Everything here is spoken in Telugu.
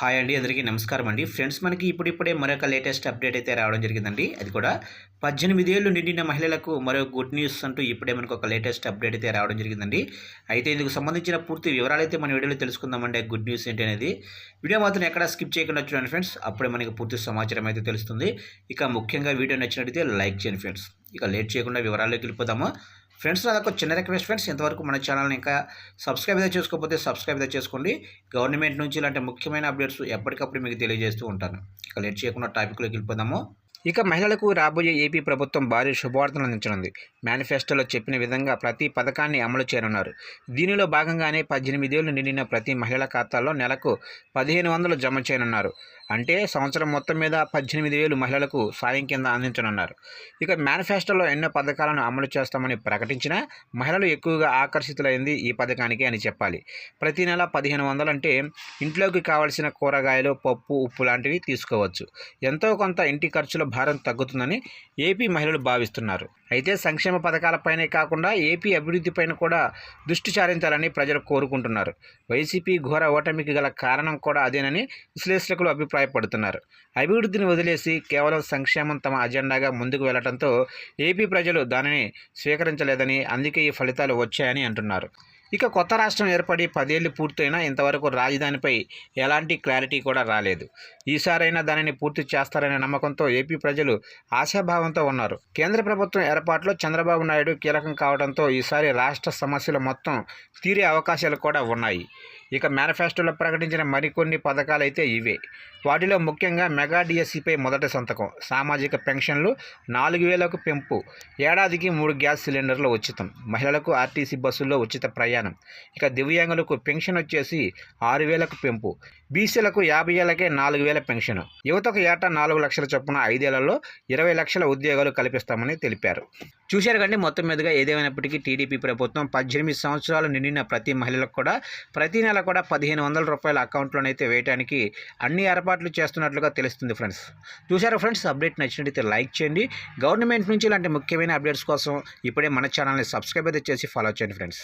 హాయ్ అండి అందరికీ నమస్కారం అండి. ఫ్రెండ్స్ మనకి ఇప్పుడిప్పుడే మరొక లేటెస్ట్ అప్డేట్ అయితే రావడం జరిగిందండి. అది కూడా పద్దెనిమిది ఏళ్ళు నిండిన మహిళలకు మరో గుడ్ న్యూస్ అంటూ ఇప్పుడే మనకు ఒక లేటెస్ట్ అప్డేట్ అయితే రావడం జరిగిందండి. అయితే ఇందుకు సంబంధించిన పూర్తి వివరాలు అయితే మన వీడియోలో తెలుసుకుందామండి. గుడ్ న్యూస్ ఏంటి అనేది వీడియో మాత్రం ఎక్కడ స్కిప్ చేయకుండా చూడండి ఫ్రెండ్స్. అప్పుడే మనకి పూర్తి సమాచారం అయితే తెలుస్తుంది. ఇక ముఖ్యంగా వీడియో నచ్చినట్టయితే లైక్ చేయండి ఫ్రెండ్స్. ఇక లేట్ చేయకుండా వివరాల్లోకి వెళ్ళిపోదాము. ఫ్రెండ్స్ అదొక చిన్న రిక్వెస్ట్ ఫ్రెండ్స్. ఇంతవరకు మన ఛానల్ని ఇంకా సబ్స్క్రైబ్ అయితే చేసుకోకపోతే సబ్స్క్రైబ్ అయితే చేసుకోండి. గవర్నమెంట్ నుంచి ఇలాంటి ముఖ్యమైన అప్డేట్స్ ఎప్పటికప్పుడు మీకు తెలియజేస్తూ ఉంటాను. ఇక లేట్ చేయకుండా టాపిక్లోకి వెళ్ళిపోదాము. ఇక మహిళలకు రాబోయే ఏపీ ప్రభుత్వం భారీ శుభవార్తలు అందించనుంది. మేనిఫెస్టోలో చెప్పిన విధంగా ప్రతి పథకాన్ని అమలు చేయనున్నారు. దీనిలో భాగంగానే పద్దెనిమిదేళ్ళు నిండిన ప్రతి మహిళల ఖాతాల్లో నెలకు పదిహేను వందలు జమ చేయనున్నారు. అంటే సంవత్సరం మొత్తం మీద పద్దెనిమిది వేలు మహిళలకు సాయం కింద అందించనున్నారు. ఇక మేనిఫెస్టోలో ఎన్నో పథకాలను అమలు చేస్తామని ప్రకటించినా మహిళలు ఎక్కువగా ఆకర్షితులైంది ఈ పథకానికి అని చెప్పాలి. ప్రతి నెల పదిహేను వందలు అంటే ఇంట్లోకి కావలసిన కూరగాయలు పప్పు ఉప్పు లాంటివి తీసుకోవచ్చు. ఎంతో కొంత ఇంటి ఖర్చుల భారం తగ్గుతుందని ఏపీ మహిళలు భావిస్తున్నారు. అయితే సంక్షేమ పథకాలపైనే కాకుండా ఏపీ అభివృద్ధిపైన కూడా దృష్టి సారించాలని ప్రజలు కోరుకుంటున్నారు. వైసీపీ ఘోర ఓటమికి గల కారణం కూడా అదేనని విశ్లేషకులు అభిప్రాయపడుతున్నారు. అభివృద్ధిని వదిలేసి కేవలం సంక్షేమం తమ అజెండాగా ముందుకు వెళ్ళడంతో ఏపీ ప్రజలు దానిని స్వీకరించలేదని అందుకే ఈ ఫలితాలు వచ్చాయని అంటున్నారు. ఇక కొత్త రాష్ట్రం ఏర్పడి పదేళ్ళు పూర్తయినా ఇంతవరకు రాజధానిపై ఎలాంటి క్లారిటీ కూడా రాలేదు. ఈసారైనా దానిని పూర్తి చేస్తారనే నమ్మకంతో ఏపీ ప్రజలు ఆశాభావంతో ఉన్నారు. కేంద్ర ప్రభుత్వం ఏర్పాటులో చంద్రబాబు నాయుడు కీలకం కావడంతో ఈసారి రాష్ట్ర సమస్యలు మొత్తం తీరే అవకాశాలు కూడా ఉన్నాయి. ఇక మేనిఫెస్టోలో ప్రకటించిన మరికొన్ని పథకాలు అయితే ఇవే. వాటిలో ముఖ్యంగా మెగా డిఎస్సిపై మొదటి సంతకం సామాజిక పెన్షన్లు నాలుగు వేలకు పెంపు ఏడాదికి మూడు గ్యాస్ సిలిండర్లు ఉచితం మహిళలకు ఆర్టీసీ బస్సుల్లో ఉచిత ప్రయాణం ఇక దివ్యాంగులకు పెన్షన్ వచ్చేసి ఆరు వేలకు పెంపు బీసీలకు యాభై ఏళ్ళకే నాలుగు వేల పెన్షన్ యువతకు ఏటా నాలుగు లక్షల చొప్పున ఐదేళ్ళలో ఇరవై లక్షల ఉద్యోగాలు కల్పిస్తామని తెలిపారు. చూశారు కండి మొత్తం మీదుగా ఏదేమైనప్పటికీ టీడీపీ ప్రభుత్వం పద్దెనిమిది సంవత్సరాలు నిండిన ప్రతి మహిళలకు కూడా ప్రతి నెల కూడా పదిహేను వందల రూపాయల అకౌంట్లోనైతే వేయడానికి అన్ని ఏర్పాట్లు చేస్తున్నట్లుగా తెలుస్తుంది ఫ్రెండ్స్. చూసారా ఫ్రెండ్స్? అప్డేట్ నచ్చినట్టయితే లైక్ చేయండి. గవర్నమెంట్ నుంచి ఇలాంటి ముఖ్యమైన అప్డేట్స్ కోసం ఇప్పుడే మన ఛానల్ని సబ్స్క్రైబ్ అయితే చేసి ఫాలో చేయండి ఫ్రెండ్స్.